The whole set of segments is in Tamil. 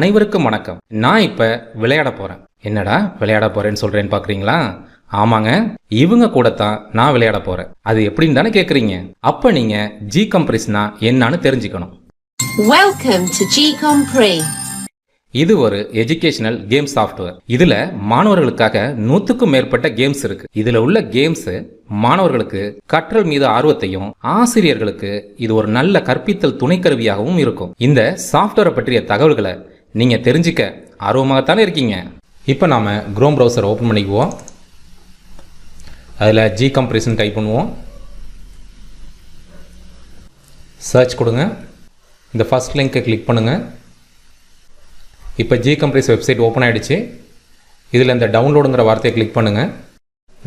அனைவருக்கும் வணக்கம். நான் இப்ப விளையாட போறேன். என்னடா விளையாட போறேன்னு சொல்றேன்னு பாக்குறீங்களா? ஆமாங்க இவங்க கூட தான் நான் விளையாட போறேன். அது எப்படின்னு தானே கேக்குறீங்க. அப்ப நீங்க ஜி கம்ப்ரஸ்னா என்னன்னு தெரிஞ்சுக்கணும். இது ஒரு எஜுகேஷனல் கேம் சாஃப்ட்வேர் இதுல மாணவர்களுக்காக நூத்துக்கும் மேற்பட்ட கேம்ஸ் இருக்கு. இதுல உள்ள கேம்ஸ் மாணவர்களுக்கு கற்றல் மீது ஆர்வத்தையும் ஆசிரியர்களுக்கு இது ஒரு நல்ல கற்பித்தல் துணைக்கருவியாகவும் இருக்கும். இந்த சாஃப்ட்வேரை பற்றிய தகவல்களை நீங்கள் தெரிஞ்சுக்க ஆர்வமாகத்தானே இருக்கீங்க? இப்போ நாம் குரோம் ப்ரௌசர் ஓப்பன் பண்ணிக்குவோம். அதில் ஜி கம்ப்ரெஷன் டைப் பண்ணுவோம். சர்ச் கொடுங்க. இந்த ஃபர்ஸ்ட் லிங்க்கை கிளிக் பண்ணுங்கள் இப்போ ஜி கம்ப்ரஸ் வெப்சைட் ஓப்பன் ஆகிடுச்சு இதில் இந்த டவுன்லோடுங்கிற வார்த்தையை கிளிக் பண்ணுங்கள்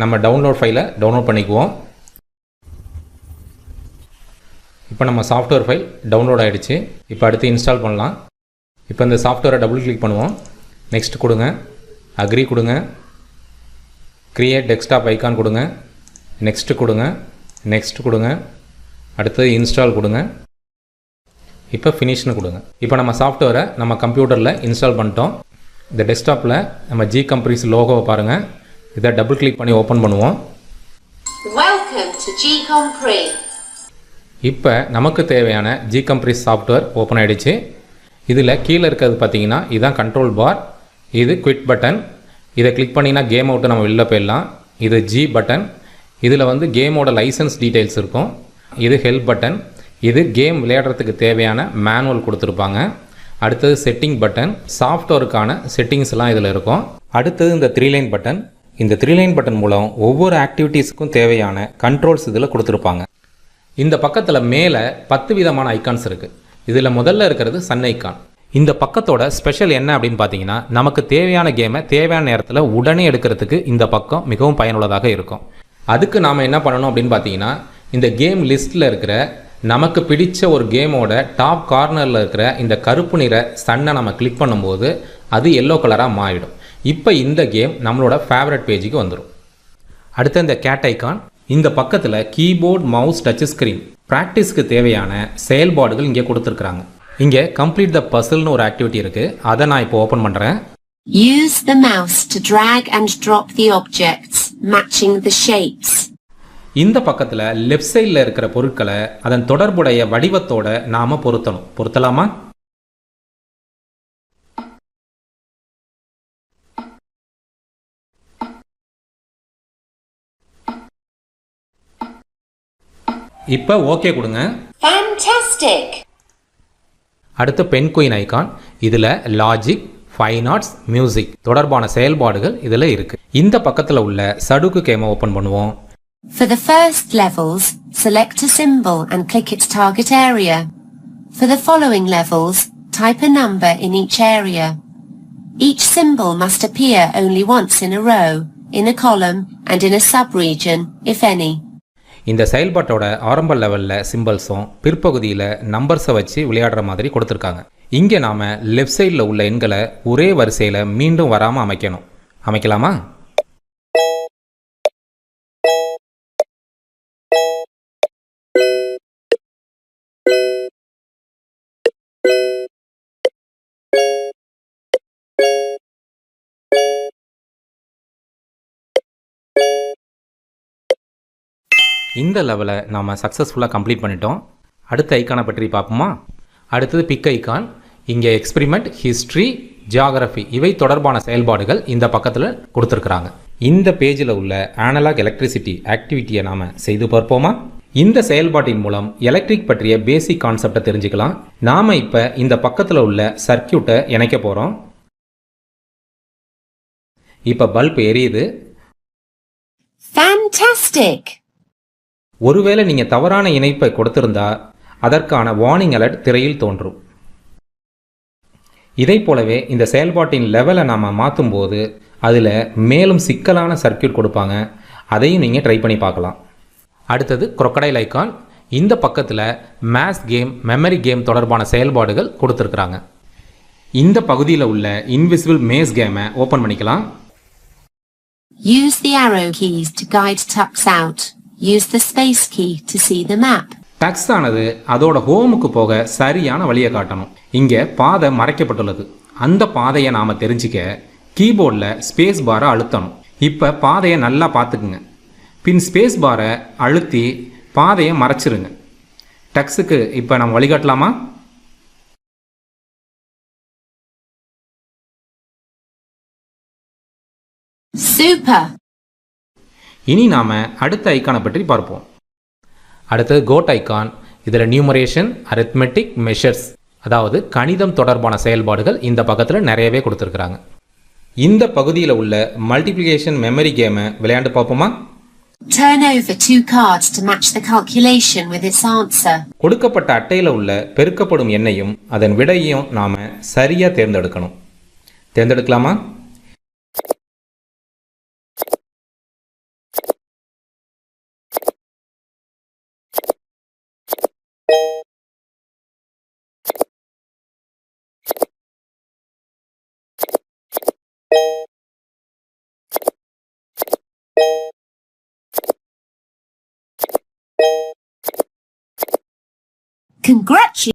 நம்ம டவுன்லோட் ஃபைலை டவுன்லோட் பண்ணிக்குவோம். இப்போ நம்ம சாஃப்ட்வேர் ஃபைல் டவுன்லோட் ஆகிடுச்சு இப்போ அடுத்து இன்ஸ்டால் பண்ணலாம். இப்போ இந்த சாஃப்ட்வேரை டபுள் கிளிக் பண்ணுவோம். நெக்ஸ்ட் கொடுங்க. அக்ரி கொடுங்க. கிரியேட் டெஸ்க்டாப் ஐக்கான் கொடுங்க. நெக்ஸ்ட் கொடுங்க. நெக்ஸ்ட் கொடுங்க. அடுத்தது இன்ஸ்டால் கொடுங்க. இப்போ ஃபினிஷ்னு கொடுங்க. இப்போ நம்ம சாஃப்ட்வேரை நம்ம கம்ப்யூட்டரில் இன்ஸ்டால் பண்ணிட்டோம். இந்த டெஸ்க்டாப்பில் நம்ம ஜி கம்ப்ரீஸ் லோகோவை பாருங்கள் இதை டபுள் கிளிக் பண்ணி ஓப்பன் பண்ணுவோம். இப்போ நமக்கு தேவையான ஜி கம்ப்ரீஸ் சாஃப்ட்வேர் ஓப்பன் ஆகிடுச்சு இதில் கீழே இருக்கிறது பார்த்தீங்கன்னா இதுதான் கண்ட்ரோல் பார் இது குவிட் பட்டன் இதை கிளிக் பண்ணிங்கன்னா கேம் அவுட்டு நம்ம வெளில போயிடலாம். இது ஜி பட்டன் இதில் வந்து கேமோட லைசன்ஸ் டீட்டெயில்ஸ் இருக்கும். இது ஹெல்ப் பட்டன் இது கேம் விளையாடுறதுக்கு தேவையான மேனுவல் கொடுத்துருப்பாங்க. அடுத்தது செட்டிங் பட்டன் சாஃப்ட்வேருக்கான செட்டிங்ஸ்லாம் இதில் இருக்கும். அடுத்தது இந்த த்ரீ லைன் பட்டன் இந்த த்ரீ லைன் பட்டன் மூலம் ஒவ்வொரு ஆக்டிவிட்டீஸுக்கும் தேவையான கண்ட்ரோல்ஸ் இதில் கொடுத்துருப்பாங்க. இந்த பக்கத்தில் மேலே பத்து விதமான ஐகான்ஸ் இருக்குது இதில் முதல்ல இருக்கிறது சன்னைக்கான். இந்த பக்கத்தோட ஸ்பெஷல் என்ன அப்படின்னு பார்த்தீங்கன்னா நமக்கு தேவையான கேமை தேவையான நேரத்தில் உடனே எடுக்கிறதுக்கு இந்த பக்கம் மிகவும் பயனுள்ளதாக இருக்கும். அதுக்கு நாம் என்ன பண்ணணும் அப்படின்னு பார்த்தீங்கன்னா இந்த கேம் லிஸ்ட்டில் இருக்கிற நமக்கு பிடிச்ச ஒரு கேமோட டாப் கார்னரில் இருக்கிற இந்த கருப்பு நிற சன்னை நம்ம கிளிக் பண்ணும்போது அது எல்லோ கலராக மாறிடும். இப்போ இந்த கேம் நம்மளோட ஃபேவரட் பேஜுக்கு வந்துடும் அடுத்து இந்த கேட் ஐக்கான் இந்த பக்கத்தில் கீபோர்ட் மவுஸ் டச் ஸ்க்ரீன் ப்ராக்டிஸ்க்கு தேவையான செயல்பாடுகள் இங்கே கொடுத்துருக்குறாங்க. இங்கே கம்ப்ளீட் த பசில்னு ஒரு ஆக்டிவிட்டி இருக்குது அதை நான் இப்போ ஓப்பன் பண்ணுறேன் Use the mouse to drag and drop the objects, matching the shapes. இந்த பக்கத்தில் லெஃப்ட் சைடில் இருக்கிற பொருட்களை அதன் தொடர்புடைய வடிவத்தோட நாம பொருத்தணும். பொருத்தலாமா? இப்போ ஓகே கொடுங்க Fantastic! அடுத்து பென் குயின் ஐகான் இதில் லாஜிக் ஃபைன் ஆர்ட்ஸ் மியூசிக் தொடர்பான செயல்பாடுகள் இதில் இருக்கு இந்த பக்கத்தில் உள்ள சடுக்கு கேமை ஓப்பன் பண்ணுவோம் For the first levels, select a symbol and click its target area. For the following levels, type a number in each area. Each symbol must appear only once in a row, in a column, and in a subregion, if any. இந்த செயல்பாட்டோட ஆரம்ப லெவலில் சிம்பிள்ஸும் பிற்பகுதியில் நம்பர்ஸை வச்சு விளையாடுற மாதிரி கொடுத்துருக்காங்க. இங்கே நாம் லெஃப்ட் சைடில் உள்ள எண்களை ஒரே வரிசையில் மீண்டும் வராமல் அமைக்கணும். அமைக்கலாமா? இந்த லெவலை நாம் சக்ஸஸ்ஃபுல்லாக கம்ப்ளீட் பண்ணிட்டோம். அடுத்த ஐக்கானை பற்றி பார்ப்போமா? அடுத்தது பிக் ஐக்கான் இங்கே எக்ஸ்பிரிமெண்ட் ஹிஸ்ட்ரி ஜியாகிரஃபி இவை தொடர்பான செயல்பாடுகள் இந்த பக்கத்தில் கொடுத்துருக்குறாங்க. இந்த பேஜில் உள்ள ஆனலாக் எலக்ட்ரிசிட்டி ஆக்டிவிட்டியை நாம் செய்து பார்ப்போமா? இந்த செயல்பாட்டின் மூலம் எலக்ட்ரிக் பற்றிய பேசிக் கான்செப்டை தெரிஞ்சுக்கலாம். நாம் இப்போ இந்த பக்கத்தில் உள்ள சர்க்கியூட்டை இணைக்க போகிறோம் இப்போ பல்ப் எரியுது Fantastic! ஒருவேளை நீங்கள் தவறான இணைப்பை கொடுத்திருந்தா அதற்கான வார்னிங் அலர்ட் திரையில் தோன்றும். இதைப் போலவே இந்த செயல்பாட்டின் லெவலை நாம் மாற்றும்போது அதில் மேலும் சிக்கலான சர்க்கியூட் கொடுப்பாங்க. அதையும் நீங்கள் ட்ரை பண்ணி பார்க்கலாம். அடுத்தது crocodile ஐக்கான் இந்த பக்கத்தில் மேத்ஸ் கேம் மெமரி கேம் தொடர்பான செயல்பாடுகள் கொடுத்துருக்குறாங்க. இந்த பகுதியில் உள்ள இன்விசிபிள் மேஸ் கேமை ஓப்பன் பண்ணிக்கலாம். Use the arrow keys to guide tucks out. Use the space key to see the map. Tux ஆனது அதோட ஹோமுக்கு போக சரியான வழியை காட்டணும். இங்கே பாதை மறைக்கப்பட்டுள்ளது. அந்த பாதையை நாம் தெரிஞ்சிக்க கீபோர்டில் ஸ்பேஸ் பாரை அழுத்தணும். இப்போ பாதையை நல்லா பார்த்துக்குங்க. பின் ஸ்பேஸ் பாரை அழுத்தி பாதையை மறைச்சிருங்க. டக்ஸுக்கு இப்போ நம்ம வழிகாட்டலாமா? Super! இனி நாம் அடுத்த ஐக்கானை பற்றி பார்ப்போம். அடுத்தது கோட் ஐக்கான் இதில் நியூமரேஷன் அரித்மெட்டிக் மெஷர்ஸ் அதாவது கணிதம் தொடர்பான செயல்பாடுகள் இந்த பக்கத்தில் நிறையவே கொடுத்துருக்குறாங்க. இந்த பகுதியில் உள்ள மல்டிப்ளிகேஷன் மெமரி கேமை விளையாண்டு பார்ப்போமா? Turn over two cards to match the calculation with its answer. கொடுக்கப்பட்ட அட்டையில் உள்ள பெருக்கப்படும் எண்ணையும் அதன் விடையையும் நாம் சரியாக தேர்ந்தெடுக்கணும். தேர்ந்தெடுக்கலாமா? Congratulations.